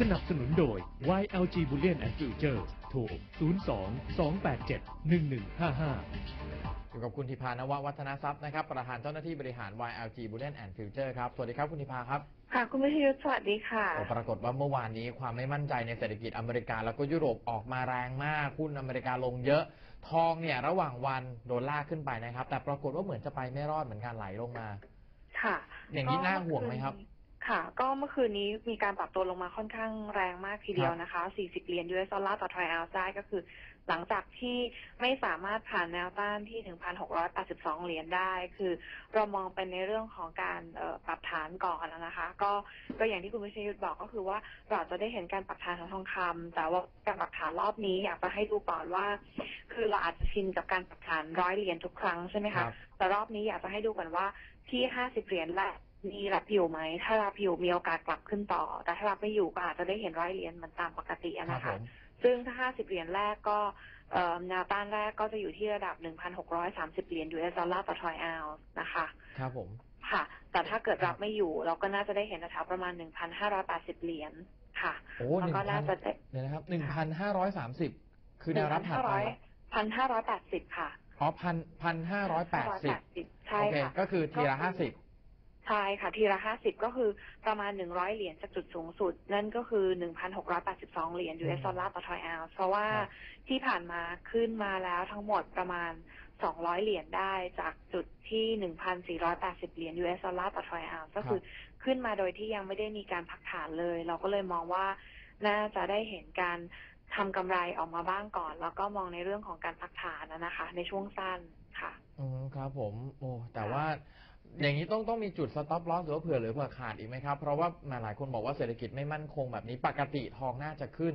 สนับสนุนโดย YLG Bullion and Future โทร 02 287 1155อยู่กับคุณธิพานววัฒนทรัพย์นะครับ ประธานเจ้าหน้าที่บริหาร YLG Bullion and Future ครับ สวัสดีครับคุณธิพาครับ ค่ะ คุณวิทยุทธ์สวัสดีค่ะโอ้ปรากฏว่าเมื่อวานนี้ความไม่มั่นใจในเศรษฐกิจอเมริกา แล้วก็ยุโรปออกมาแรงมากหุ้นอเมริกาลงเยอะ ทองเนี่ยระหว่างวันโดนลากขึ้นไปนะครับ แต่ปรากฏว่าเหมือนจะไปไม่รอดเหมือนกันไหลลงมา ค่ะ อย่างนี้น่าห่วงไหมครับ ค่ะ ก็เมื่อคืนนี้มีการปรับตัวลงมาค่อนข้างแรงมากทีเดียวนะคะ 40 เหรียญ US ดอลลาร์ต่อทรอยออนซ์ได้ก็คือ หลังจากที่ไม่สามารถผ่านแนวต้านที่ 1,682 เหรียญได้ คือเรามองเป็นในเรื่องของการเอ่อปรับฐานก่อนนะคะ ก็ก็อย่างที่คุณวิชยุทธ์บอกก็คือว่าเราจะได้เห็นการปรับฐานของทองคำแต่ว่าการปรับฐานรอบนี้อยากจะให้ดูก่อนว่า คือเราอาจจะชินกับการปรับฐานร้อยเหรียญทุกครั้งใช่ไหมครัคะบแต่รอบนี้อยากจะให้ดูก่อนว่าที่ 50 เหรียญแรก มีรับอยู่ไหม ถ้ารับอยู่มีโอกาสกลับขึ้นต่อ แต่ถ้ารับไม่อยู่ก็อาจจะได้เห็นร้อยเหรียญเหมือนตามปกติอะครับนะผคะมซึ่งถ้า50เหรียญแรกก็เอ่อแนวต้านแรกก็จะอยู่ที่ระดับ1,630เหรียญ US ดอลลาร์ต่อทรอยออนซ์นะคะ ครับผม ค่ะ แต่ถ้าเกิดรับไม่อยู่เราก็น่าจะได้เห็นแถวๆประมาณ1,580เหรียญค่ะ โอ้หแล้วนึ่งก็พัน่านจะได้เดี๋ยวนะครับหนึ่งพันห้าร้อยสามสิบคือแนวรับถัดไปเหรอ1,580ค่ะอ๋อพันพันห้าร้อยแปดสิบใช่โอเคค่ะ ก็คือทีละก็คือห้าสิบ ใช่ค่ะ ทีละห้าสิบก็คือประมาณหนึ่งร้อยเหรียญจากจุดสูงสุด นั่นก็คือหนึ่งพันหกร้อยแปดสิบสองเหรียญ US ดอลลาร์ต่อทรอยออนซ์เพราะว่าครับที่ผ่านมาขึ้นมาแล้วทั้งหมดประมาณสองร้อยเหรียญได้จากจุดที่หนึ่งพันสี่ร้อยแปดสิบเหรียญ US ดอลลาร์ต่อทรอยออนซ์ก็คือขึ้นมาโดยที่ยังไม่ได้มีการพักฐานเลย เราก็เลยมองว่าน่าจะได้เห็นการทำกำไรออกมาบ้างก่อน แล้วก็มองในเรื่องของการพักฐานนะนะคะ ในช่วงสั้นค่ะ อืมครับผม โอ้แต่ว่า อย่างนี้ต้องต้องมีจุด stop loss หรือว่าเผื่อหรือเผื่อขาดอีกไหมครับ เพราะว่าหลายคนบอกว่าเศรษฐกิจไม่มั่นคงแบบนี้ปกติทองน่าจะขึ้น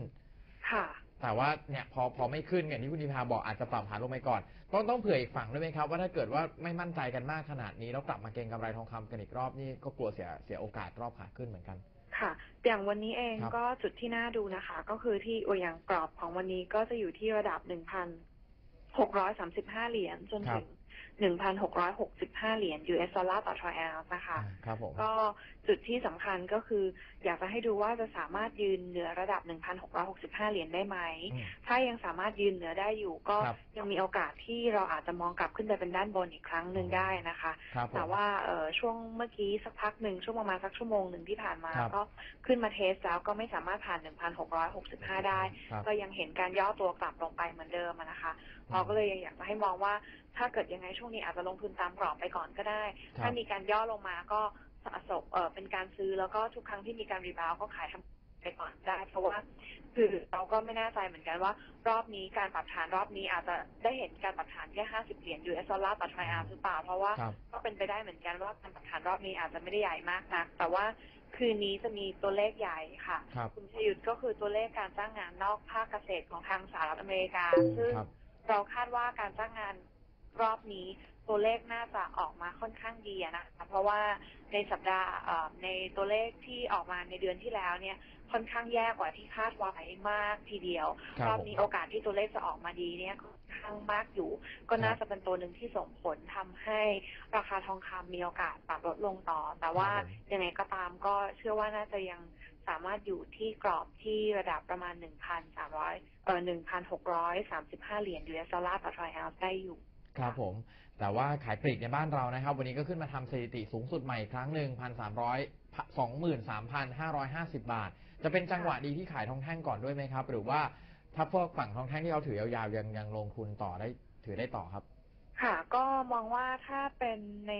ค่ะ แต่ว่าเนี่ยพอพอไม่ขึ้นอย่างที่คุณนิพาบอกอาจจะปรับฐานลงไปก่อน ต้องต้องเผื่ออีกฝั่งด้วยไหมครับ ว่าถ้าเกิดว่าไม่มั่นใจกันมากขนาดนี้แล้วกลับมาเก็งกำไรทองคำกันอีกรอบนี่ก็กลัวเสียเสียโอกาสรอบขาขึ้นเหมือนกันค่ะ อย่างวันนี้เองครับก็จุดที่น่าดูนะคะ ก็คือที่โออย่างกรอบของวันนี้ก็จะอยู่ที่ระดับหนึ่งพันหกร้อยสามสิบห้าเหรียญจนถึงหนึ่งพันหกร้อยหกสิบห้าเหรียญ US ดอลลาร์ต่อทรอยออนซ์นะคะอ่าครับผม ก็จุดที่สำคัญก็คือ อยากจะให้ดูว่าจะสามารถยืนเหนือระดับ 1,665 เหรียญได้ไหมอืมถ้ายังสามารถยืนเหนือได้อยู่ก็ครับยังมีโอกาสที่เราอาจจะมองกลับขึ้นไปเป็นด้านบนอีกครั้งหนึ่งได้นะคะครับผมแต่ว่าเอ่อช่วงเมื่อกี้สักพักหนึ่งช่วงประมาณสักชั่วโมงหนึ่งที่ผ่านมาครับก็ขึ้นมาเทสแล้วก็ไม่สามารถผ่าน 1,665 ได้ครับก็ยังเห็นการย่อตัวกลับลงไปเหมือนเดิมอะนะคะเราก็เลยยังอยากจะให้มองว่าถ้าเกิดยังไงช่วงนี้อาจจะลงทุนตามกรอบไปก่อนก็ได้ครับถ้ามีการย่อลงมาก็สะสมเออเป็นการซื้อแล้วก็ทุกครั้งที่มีการรีบาวก็ขายทำไปก่อนได้ เพราะว่าคือเราก็ไม่แน่ใจเหมือนกันว่า รอบนี้การปรับฐานรอบนี้อาจจะได้เห็นการปรับฐานแค่50เหรียญ US ดอลลาร์ต่อทรอยออนซ์หรือเปล่า เพราะว่าครับก็เป็นไปได้เหมือนกันว่าการปรับฐานรอบนี้อาจจะไม่ได้ใหญ่มากนักแต่ว่าคืนนี้จะมีตัวเลขใหญ่ค่ะครับคุณชยุทธก็คือตัวเลขการจ้างงานนอกภาคเกษตรของทางสหรัฐอเมริกา ซึ่งครับเราคาดว่าการจ้างงาน รอบนี้ตัวเลขน่าจะออกมาค่อนข้างดีอะนะคะเพราะว่าในสัปดาห์เอ่อในตัวเลขที่ออกมาในเดือนที่แล้วเนี่ยค่อนข้างแย่กว่าที่คาดไว้มากทีเดียวครับรอบนี้โอกาสที่ตัวเลขจะออกมาดีเนี่ยค่อนข้างมากอยู่ ก็น่าจะเป็นตัวหนึ่งที่ส่งผลทำให้ราคาทองคำมีโอกาสปรับลดลงต่อ แต่ว่าครับผมยังไงก็ตามก็เชื่อว่าน่าจะยังสามารถอยู่ที่กรอบที่ระดับประมาณ 1,300 เอ่อ 1,635 เหรียญ US ดอลลาร์ต่อทรอยออนซ์ได้อยู่ ครับผม แต่ว่าขายปลีกในบ้านเรานะครับ วันนี้ก็ขึ้นมาทำสถิติสูงสุดใหม่อีกครั้งหนึ่งพันสามร้อยสองหมื่นสามพันห้าร้อยห้าสิบาท จะเป็นจังหวะดีที่ขายทองแท่งก่อนด้วยไหมครับ หรือว่าถ้าพวกฝั่งทองแท่งที่เราถือยาวๆยังยังลงทุนต่อได้ถือได้ต่อครับ ค่ะก็มองว่าถ้าเป็นใน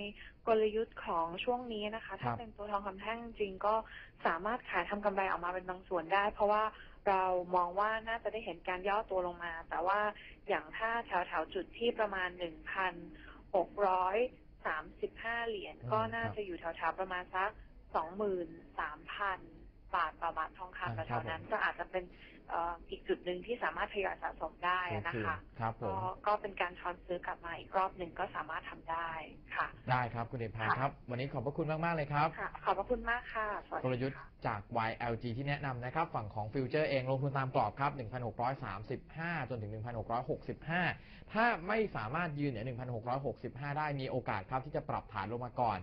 กลยุทธ์ของช่วงนี้นะคะครัถ้าบเป็นตัวทองคำแท่งจริงๆก็สามารถขายทำกำไรออกมาเป็นบางส่วนได้ เพราะว่าเรามองว่าน่าจะได้เห็นการย่อตัวลงมา แต่ว่าอย่างถ้าแถวๆจุดที่ประมาณหนึ่งพันหกร้อยสามสิบห้าเหรียญอืมก็น่าครับจะอยู่แถวๆประมาณสักสองหมื่นสามพันบาท ต่อบาททองอ่าคำแต่ครัแถบวนั้นผมก็อาจจะเป็นเอ่ออีกจุดหนึ่งที่สามารถทยอยสะสมได้อะนะคะครับผมก็ก็เป็นการช้อนซื้อกลับมาอีกรอบหนึ่งก็สามารถทำได้ค่ะ ได้ครับคุณเดชพาค่ะครับ วันนี้ขอบพระคุณมาก ๆ เลยครับค่ะขอบพระคุณมากค่ะสวัสกลดียุทธ์ค่ะจาก YLG ที่แนะนำนะครับ ฝั่งของฟิวเจอร์เองลงทุนตามกรอบครับ 1,635 จนถึง 1,665 ถ้าไม่สามารถยืนเหนือ 1,665 ได้มีโอกาสครับที่จะปรับฐานลงมาก่อน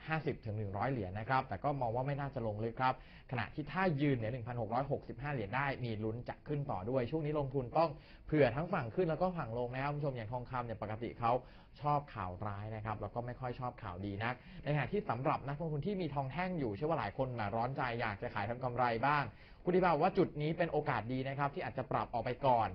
50ถึง100 เหรียญนะครับ แต่ก็มองว่าไม่น่าจะลงเลยครับ ขณะที่ถ้ายืนเหนือ1,665 เหรียญได้มีลุ้นจะขึ้นต่อด้วย ช่วงนี้ลงทุนต้องเผื่อทั้งฝั่งขึ้นแล้วก็ฝั่งลงนะครับคุณผู้ชมอย่างทองคำเนี่ยปกติเขาชอบข่าวร้ายนะครับ แล้วก็ไม่ค่อยชอบข่าวดีนัก ในขณะที่สำหรับนักลงทุนที่มีทองแท่งอยู่เชื่อว่าหลายคนมาร้อนใจอยากจะขายทำกำไรบ้าง คุณดิบาบอกว่าจุดนี้เป็นโอกาสดีนะครับที่อาจจะปรับออกไปก่อน